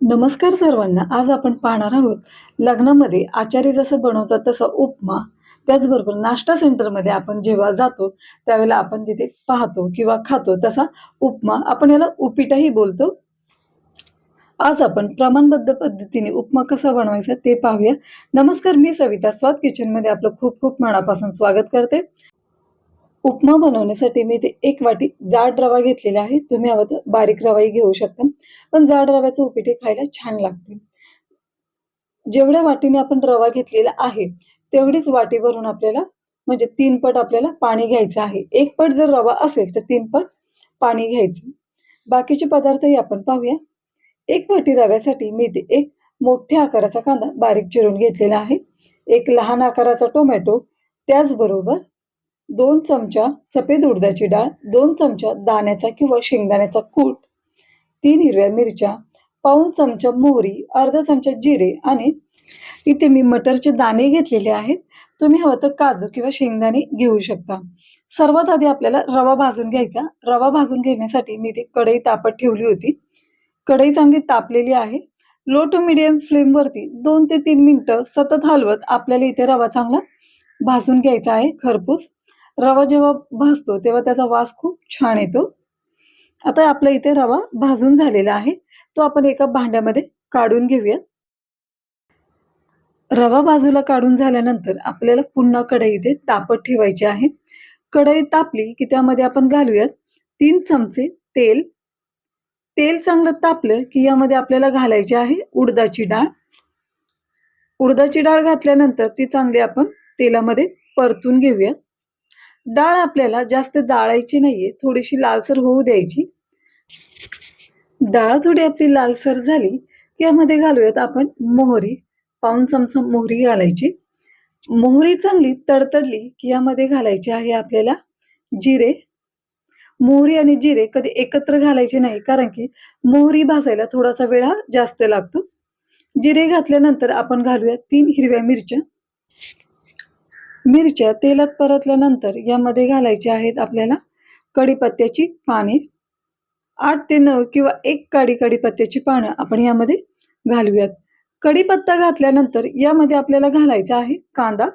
नमस्कार सर्वांना आज आपण पाहणार आहोत लग्नामध्ये आचारी जसं बनवतात तसं उपमा. त्याचबरोबर नाश्ता सेंटरमध्ये आपण जेव्हा जातो त्यावेळेला आपण जिथे पाहतो किंवा खातो तसा उपमा. आपण याला उपीटही बोलतो. आज आपण प्रमाणबद्ध पद्धतीने उपमा कसा बनवायचा ते पाहूया. नमस्कार मी सविता स्वाद किचनमध्ये आपलं खूप खूप मनापासून स्वागत करते. उपमा बनवण्यासाठी मी ते एक वाटी जाड रवा घेतलेला आहे. तुम्ही हवं तर बारीक रवाही घेऊ शकता. पण जाड रव्याचं उपिटे खायला छान लागते. जेवढ्या वाटीने आपण रवा घेतलेला आहे तेवढीच वाटी भरून आपल्याला म्हणजे तीन पट आपल्याला पाणी घ्यायचं आहे. एक पट जर रवा असेल तर तीन पट पाणी घ्यायचं. बाकीचे पदार्थही आपण पाहूया. एक वाटी रव्यासाठी मी ते एक मोठ्या आकाराचा कांदा बारीक चिरून घेतलेला आहे. एक लहान आकाराचा टोमॅटो त्याचबरोबर दोन चमचा सफेद उडदाची डाळ दोन चमचा दाण्याचा किंवा शेंगदाण्याचा कूट तीन हिरव्या मिरच्या पाऊन चमचा मोहरी अर्धा चमचा जिरे आणि इथे मी मटरचे दाणे घेतलेले आहेत. तुम्ही हवं तर काजू किंवा शेंगदाणे घेऊ शकता. सर्वात आधी आपल्याला रवा भाजून घ्यायचा. रवा भाजून घेण्यासाठी मी इथे कढई तापत ठेवली होती. कढई चांगली तापलेली आहे. लो टू मिडियम फ्लेमवरती दोन ते तीन मिनटं सतत हलवत आपल्याला इथे रवा चांगला भाजून घ्यायचा आहे. खरपूस रवा जेव्हा भाजतो तेव्हा त्याचा वास खूप छान येतो. आता आपला इथे रवा भाजून झालेला आहे. तो आपण एका भांड्यामध्ये काढून घेऊयात. रवा बाजूला काढून झाल्यानंतर आपल्याला पुन्हा कढई इथे तापत ठेवायची आहे. कढई तापली की त्यामध्ये आपण घालूयात तीन चमचे तेल. तेल चांगलं तापलं की यामध्ये आपल्याला घालायची आहे उडदाची डाळ. उडदाची डाळ घातल्यानंतर ती चांगली आपण तेलामध्ये परतून घेऊयात. डाळ आपल्याला जास्त जाळायची नाहीये थोडीशी लालसर होऊ द्यायची. डाळ थोडी आपली लालसर झाली की यामध्ये घालूयात आपण मोहरी पाऊन चमचा मोहरी घालायची. मोहरी चांगली तडतडली की यामध्ये घालायची आहे आपल्याला जिरे. मोहरी आणि जिरे कधी एकत्र घालायचे नाही कारण की मोहरी भाजायला थोडासा वेळ हा जास्त लागतो. जिरे घातल्यानंतर आपण घालूया तीन हिरव्या मिरच्या. मिरच्या तेलात परतल्यानंतर यामध्ये घालायचे आहेत आपल्याला कढीपत्त्याची पाने. आठ ते नऊ किंवा एक काडी कढीपत्त्याची पानं आपण यामध्ये घालूयात. कढीपत्ता घातल्यानंतर यामध्ये आपल्याला घालायचा आहे कांदा.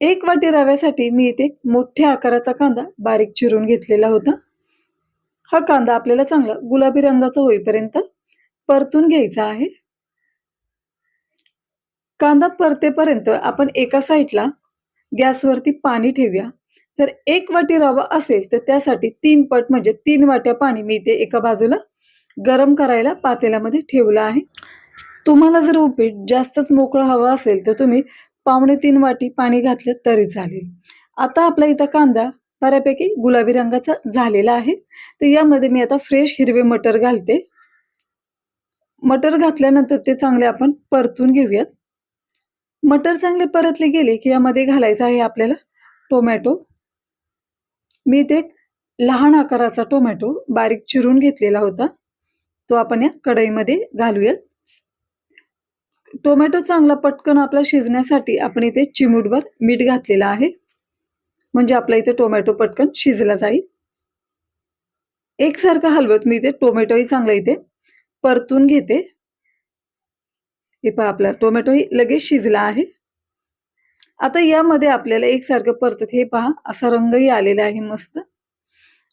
एक वाटी रव्यासाठी मी इथे मोठ्या आकाराचा कांदा बारीक चिरून घेतलेला होता. हा कांदा आपल्याला चांगला गुलाबी रंगाचा होईपर्यंत परतून घ्यायचा आहे. कांदा परतेपर्यंत आपण एका साईडला गॅसवरती पाणी ठेवूया. जर एक वाटी रवा असेल तर त्यासाठी तीन पट म्हणजे तीन वाट्या पाणी मी इथे एका बाजूला गरम करायला पातेल्यामध्ये ठेवलं आहे. तुम्हाला जर उपीट जास्तच मोकळं हवं असेल तर तुम्ही पावणे तीन वाटी पाणी घातलं तरी चालेल. आता आपला इथं कांदा बऱ्यापैकी गुलाबी रंगाचा झालेला आहे. तर यामध्ये मी आता फ्रेश हिरवे मटर घालते. मटर घातल्यानंतर ते चांगले आपण परतून घेऊयात. मटर चांगले परतले गेले की यामध्ये घालायचं आहे आपल्याला टोमॅटो. मी ते लहान आकाराचा टोमॅटो बारीक चिरून घेतलेला होता. तो आपण या कढईमध्ये घालूयात. टोमॅटो चांगला पटकन आपला शिजण्यासाठी आपण इथे चिमूटभर मीठ घातलेलं आहे. म्हणजे आपला इथे टोमॅटो पटकन शिजला जाईल. एकसारखं हलवत मी इथे टोमॅटोही चांगला इथे परतून घेते. हे पहा आपला टोमॅटोही लगेच शिजला आहे. आता यामध्ये आपल्याला एकसारखं परतत हे पहा असा रंगही आलेला आहे मस्त.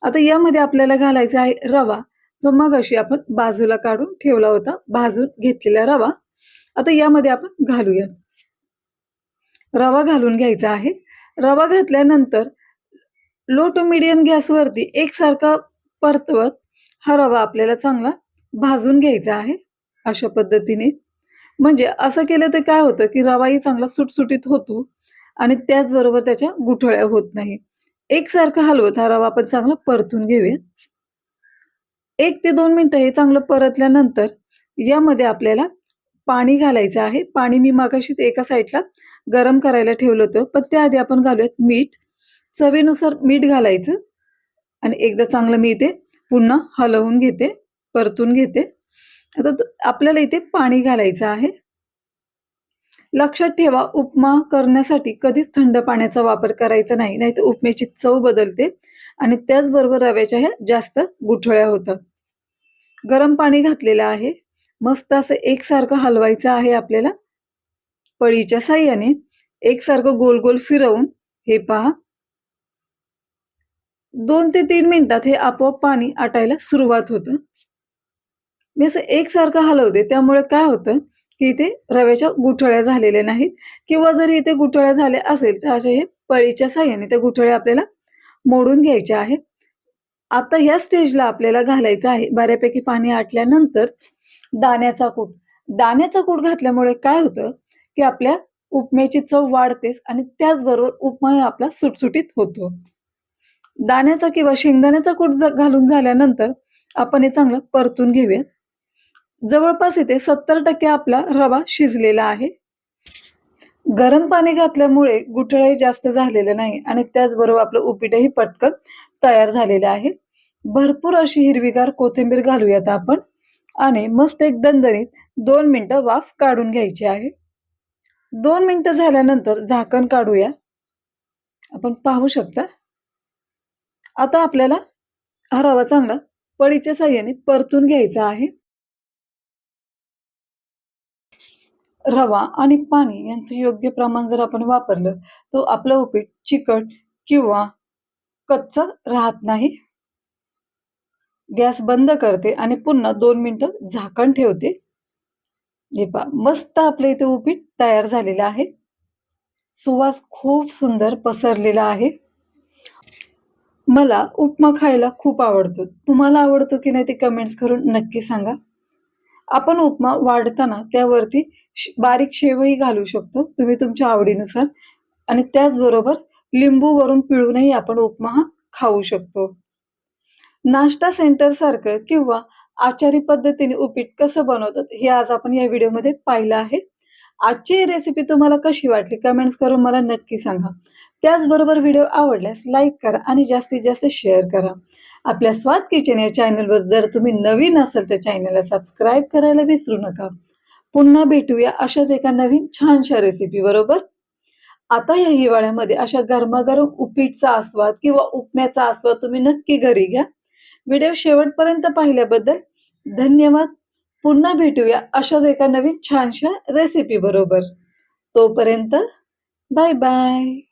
आता यामध्ये आपल्याला घालायचा आहे रवा जो मग अशी आपण बाजूला काढून ठेवला होता भाजून घेतलेला रवा. आता यामध्ये आपण घालूया. रवा घालून घ्यायचा आहे. रवा घातल्यानंतर लो टू मिडियम गॅसवरती एकसारखा परतवत हा रवा आपल्याला चांगला भाजून घ्यायचा आहे अशा पद्धतीने. म्हणजे असं केलं तर काय होतं की रवाही चांगला सुटसुटीत होतो आणि त्याचबरोबर त्याच्या गुठळ्या होत नाही. एकसारखं हलवत हा रवा आपण चांगला परतून घेऊयात एक ते दोन मिनिटं हे चांगलं परतल्यानंतर यामध्ये आपल्याला पाणी घालायचं आहे. पाणी मी मागाशीच एका साईडला गरम करायला ठेवलं होतं. पण त्याआधी आपण घालूयात मीठ. चवीनुसार मीठ घालायचं. आणि एकदा चांगलं मी इथे पुन्हा हलवून घेते परतून घेते. आता आपल्याला इथे पाणी घालायचं आहे. लक्षात ठेवा उपमा करण्यासाठी कधीच थंड पाण्याचा वापर करायचा नाही नाहीतर उपमेची चव बदलते आणि त्याचबरोबर रव्याच्या ह्या जास्त गुठळ्या होतात. गरम पाणी घातलेलं आहे. मस्त असं एकसारखं हलवायचं आहे आपल्याला. पळीच्या साह्याने एकसारखं गोल गोल फिरवून हे पहा. दोन ते तीन मिनिटात हे आपोआप पाणी आटायला सुरुवात होतं. मी असं एकसारखं हलवते. त्यामुळे काय होतं की इथे रव्याच्या गुठळ्या झालेल्या नाहीत. किंवा जरी इथे गुठळ्या झाल्या असेल तर अशा हे पळीच्या साह्याने त्या गुठळ्या आपल्याला मोडून घ्यायच्या आहेत. आता ह्या स्टेजला आपल्याला घालायचं आहे. बऱ्यापैकी पाणी आटल्यानंतर दाण्याचा कूट. दाण्याचा कूट घातल्यामुळे काय होतं की आपल्या उपम्याची चव वाढतेच आणि त्याचबरोबर उपमा आपला सुटसुटीत होतो. दाण्याचा किंवा शेंगदाण्याचा कूट घालून झाल्यानंतर आपण हे चांगलं परतून घेऊयात. जवळपास इथे सत्तर टक्के आपला रवा शिजलेला आहे. गरम पाणी घातल्यामुळे गुठळही जास्त झालेलं नाही आणि त्याचबरोबर आपलं उपीटही पटकन तयार झालेलं आहे. भरपूर अशी हिरवीगार कोथिंबीर घालूयात आपण आणि मस्त एक दणदणीत दोन मिनिटं वाफ काढून घ्यायची आहे. दोन मिनिटं झाल्यानंतर झाकण काढूया. आपण पाहू शकता. आता आपल्याला हा रवा चांगला पळीच्या साह्याने परतून घ्यायचा आहे. रवा आणि पाणी यांचं योग्य प्रमाण जर आपण वापरलं तर आपलं उपीट चिकट किंवा कच्चं राहत नाही. गॅस बंद करते आणि पुन्हा दोन मिनटं झाकण ठेवते. हे पहा मस्त आपलं इथे उपीट तयार झालेलं आहे. सुवास खूप सुंदर पसरलेला आहे. मला उपमा खायला खूप आवडतो. तुम्हाला आवडतो की नाही ते कमेंट्स करून नक्की सांगा. आपण उपमा वाढताना त्यावरती बारीक शेवही घालू शकतो तुम्ही तुमच्या आवडीनुसार. आणि त्याचबरोबर लिंबू वरून पिळूनही आपण उपमा हा खाऊ शकतो. नाश्ता सेंटर सारखं किंवा आचारी पद्धतीने उपीट कसं बनवतात हे आज आपण या व्हिडिओमध्ये पाहिलं आहे. आजची रेसिपी तुम्हाला कशी वाटली कमेंट्स करून मला नक्की सांगा. त्याचबरोबर व्हिडिओ आवडल्यास लाईक करा आणि जास्तीत जास्त शेअर करा. आपल्या स्वाद किचन या चॅनलवर जर तुम्ही नवीन असाल तर चॅनलला सबस्क्राईब करायला विसरू नका. पुन्हा भेटूया अशाच एका नवीन छानशा रेसिपी बरोबर. आता या हिवाळ्यामध्ये अशा गरमागरम उपीटचा आस्वाद किंवा उपम्याचा आस्वाद तुम्ही नक्की घरी घ्या. व्हिडिओ शेवटपर्यंत पाहिल्याबद्दल धन्यवाद. पुन्हा भेटूया अशाच एका नवीन छानशा रेसिपी बरोबर. तोपर्यंत बाय बाय